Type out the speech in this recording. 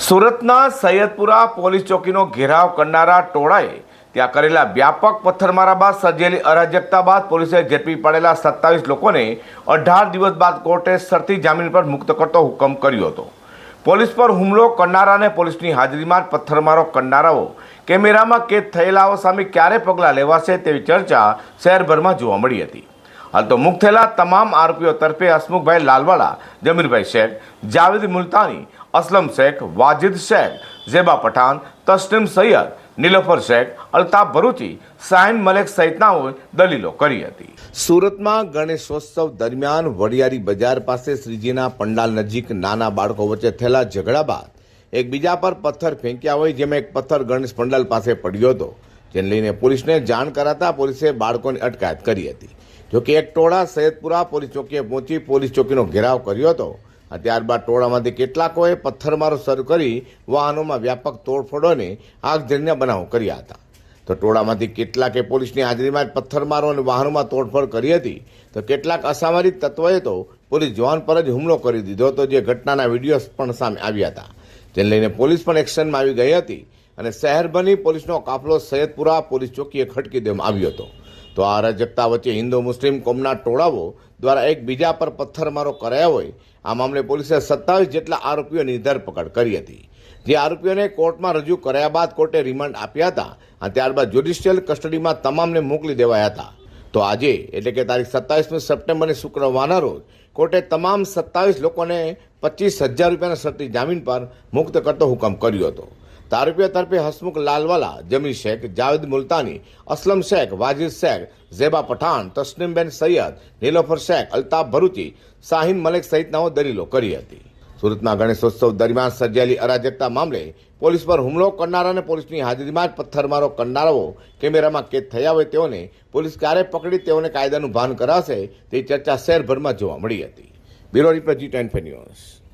સુરતના સૈયદપુરા પોલીસ ચોકીનો ઘેરાવ કરનારા ટોળાએ ત્યાં કરેલા વ્યાપક પથ્થરમારા બાદ સર્જેલી અરાજકતા બાદ પોલીસે ઝડપી પડેલા સત્તાવીસ લોકોને અઢાર દિવસ બાદ કોર્ટે શરતી જામીન પર મુક્ત કરતો હુકમ કર્યો હતો. પોલીસ પર હુમલો કરનારાને પોલીસની હાજરીમાં પથ્થરમારો કરનારાઓ કેમેરામાં કેદ થયેલાઓ સામે ક્યારે પગલાં લેવાશે તેવી ચર્ચા શહેરભરમાં જોવા મળી હતી. હાલ તો મુક્ત થયેલા તમામ આરોપીઓ તરફે હસમુખભાઈ લાલવાડા જમીરભાઈ શેખ જાવેદ મુલતાની અસલમ શેખ વાજિદ શેખ, ઝેબા પઠાણ તસ્લીમ સૈયદ, નીલોફર શેખ, અલ્તાફ ભરૂચી, સાયન મલેક સહિતનાઓએ દલીલો કરી હતી. સુરતમાં ગણેશોત્સવ દરમિયાન વડિયારી બજાર પાસે શ્રીજીના પંડાલ નજીક નાના બાળકો વચ્ચે થયેલા ઝઘડા બાદ એકબીજા પર પથ્થર ફેંક્યા હોય જેમાં એક પથ્થર ગણેશ પંડાલ પાસે પડ્યો હતો. જેને લઈને પોલીસને જાણ કરાતા પોલીસે બાળકોની અટકાયત કરી હતી. જોકે એક ટોળા સૈયદપુરા પોલીસ ચોકીએ પહોંચી પોલીસ ચોકીનો ઘેરાવ કર્યો હતો. ત્યારબાદ ટોળામાંથી કેટલાકોએ પથ્થરમારો શરૂ કરી વાહનોમાં વ્યાપક તોડફોડોને આગજન્ય બનાવો કર્યા હતા. તો ટોળામાંથી કેટલાકે પોલીસની હાજરીમાં જ પથ્થરમારો અને વાહનોમાં તોડફોડ કરી હતી. તો કેટલાક અસામાજિક તત્વોએ તો પોલીસ જવાન પર જ હુમલો કરી દીધો હતો, જે ઘટનાના વીડિયો પણ સામે આવ્યા હતા. જેને લઈને પોલીસ પણ એક્શનમાં આવી ગઈ હતી અને શહેરભરની પોલીસનો કાફલો સૈયદપુરા પોલીસ ચોકીએ ખટકી દેવામાં આવ્યો હતો. તો આ અરાજકતા વચ્ચે હિન્દુ મુસ્લિમ કોમના ટોળાઓ દ્વારા એકબીજા પર પથ્થરમારો કરાયા હોય, આ મામલે પોલીસે સત્તાવીસ જેટલા આરોપીઓની ધરપકડ કરી હતી. જે આરોપીઓને કોર્ટમાં રજૂ કરાયા બાદ કોર્ટે રિમાન્ડ આપ્યા હતા અને ત્યારબાદ જ્યુડિશિયલ કસ્ટડીમાં તમામને મોકલી દેવાયા હતા. તો આજે, એટલે કે તારીખ સત્તાવીસમી સપ્ટેમ્બરની શુક્રવારના રોજ, કોર્ટે તમામ સત્તાવીસ લોકોને પચીસ હજાર રૂપિયાના શરતી જામીન પર મુક્ત કરતો હુકમ કર્યો હતો. તો તરફે હસમુખ લાલવાલા જમી શેખ, જાવેદ મુલતાની, અસલમ શેખ, વાજિદ શેખ, ઝેબા પઠાણ તસ્લીમબેન સૈયદ, નીલોફર શેખ, અલ્તાફ ભરૂચી, શાહીન મલેક સહિતનાઓ દલીલો કરી હતી. સુરતમાં ગણેશોત્સવ દરમિયાન સર્જાયેલી અરાજકતા મામલે પોલીસ પર હુમલો કરનારાને પોલીસની હાજરીમાં જ પથ્થરમારો કરનારાઓ કેમેરામાં કેદ થયા હોય તેઓને પોલીસ ક્યારે પકડી તેઓને કાયદાનું ભાન કરાશે તે ચર્ચા શહેરભરમાં જોવા મળી હતી. Bureau report G ten news.